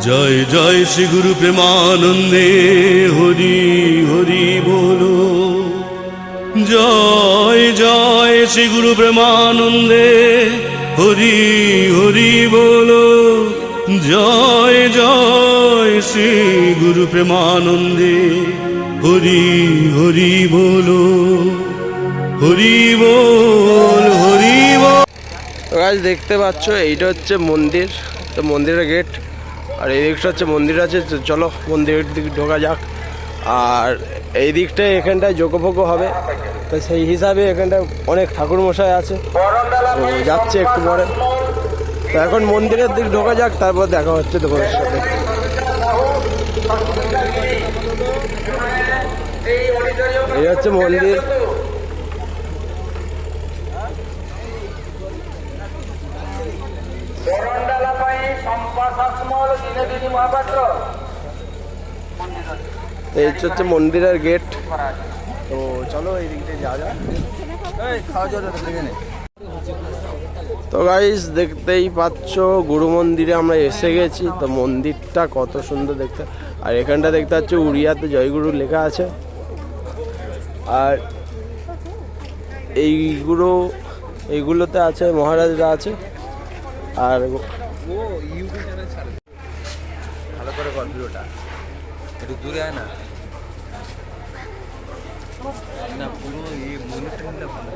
জয় জয় শ্রী গুরু প্রেমানন্দে হরি হরি বলো। জয় জয় শ্রী গুরু প্রেমানন্দে হরি হরি বলো। জয় জয় শ্রী গুরু প্রেমানন্দে হরি হরি বলো। হরি বল হরি বল। গাছ দেখতে পাচ্ছ, এইটা হচ্ছে মন্দির। তো মন্দিরের গেট আর এই দিকটা হচ্ছে মন্দির আছে চলো মন্দিরের দিকে ঢোকা যাক। আর এই দিকটায় এখানটায় যোগভোগ হবে। তো সেই হিসাবে এখানটায় অনেক ঠাকুর মশাই আছে যাচ্ছে একটু পরে। তো এখন মন্দিরের দিক ঢোকা যাক, তারপর দেখা হচ্ছে তোমাদের সাথে। এই হচ্ছে মন্দির। এই হচ্ছে মন্দিরের গেট তো চলো এই দিক যাওয়া যাক। তো গাইস দেখতেই পাচ্ছ গুরু মন্দিরে আমরা এসে গেছি। তো মন্দিরটা কত সুন্দর দেখতে। আর এখানটা দেখতে পাচ্ছ উড়িয়াতে জয়গুরু লেখা আছে। আর এইগুলো এইগুলোতে আছে মহারাজরা আছে। আর করে ভিডিওটা। একটু দূরে আয় না। না, পুরো এই মনিটর নিলে ভালো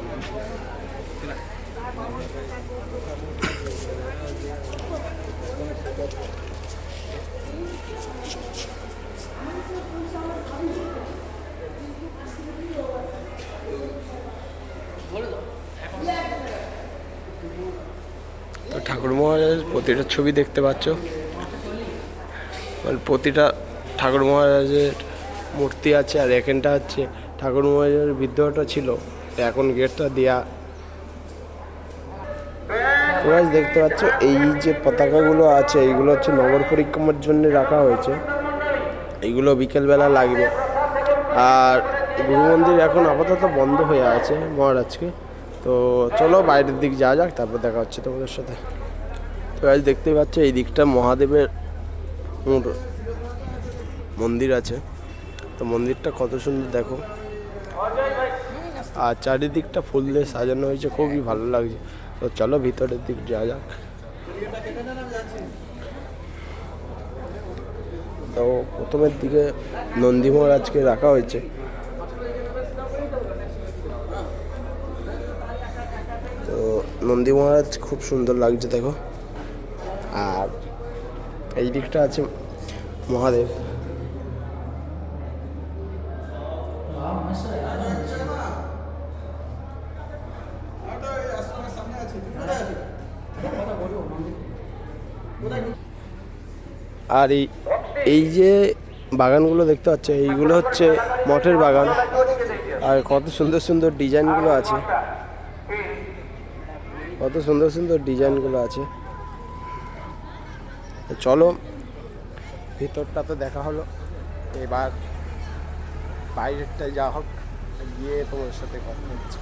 তো ঠাকুর মহারাজের প্রতিটা ছবি দেখতে পাচ্ছ? প্রতিটা ঠাকুর মহারাজের মূর্তি আছে আর এখানটা হচ্ছে ঠাকুর মহারাজের বিদ্রোহটা ছিল এখন গেটটা দেয়া। তোমরা দেখতে পাচ্ছ, এই যে পতাকাগুলো আছে, এইগুলো হচ্ছে নগর পরিক্রমার জন্য রাখা হয়েছে। এইগুলো বিকেলবেলা লাগবে। আর গুরু মন্দির এখন আপাতত বন্ধ হয়ে আছে মহারাজকে। তো চলো বাইরের দিক যাওয়া যাক, তারপর দেখা হচ্ছে তোমাদের সাথে। তো আজ দেখতেই পাচ্ছ, এই দিকটা মহাদেবের মুর- মন্দির আছে। তো মন্দিরটা কত সুন্দর দেখো। আর চারিদিকটা ফুল দিয়ে সাজানো হয়েছে, খুবই ভালো লাগছে। তো চলো ভিতরের দিক যাওয়া যাক। তো প্রথমের দিকে নন্দী মহারাজকে রাখা হয়েছে। তো নন্দী মহারাজ খুব সুন্দর লাগছে, দেখো। এই দিকটা আছে মহাদেব। আর এই এই যে বাগানগুলো দেখতে পাচ্ছ, এইগুলো হচ্ছে মঠের বাগান। আর কত সুন্দর সুন্দর ডিজাইনগুলো আছে। কত সুন্দর সুন্দর ডিজাইনগুলো আছে। তো চলো, ভিতরটা তো দেখা হলো। এবার বাইরেরটা যা হোক, গিয়ে তোমার সাথে কথা হচ্ছে।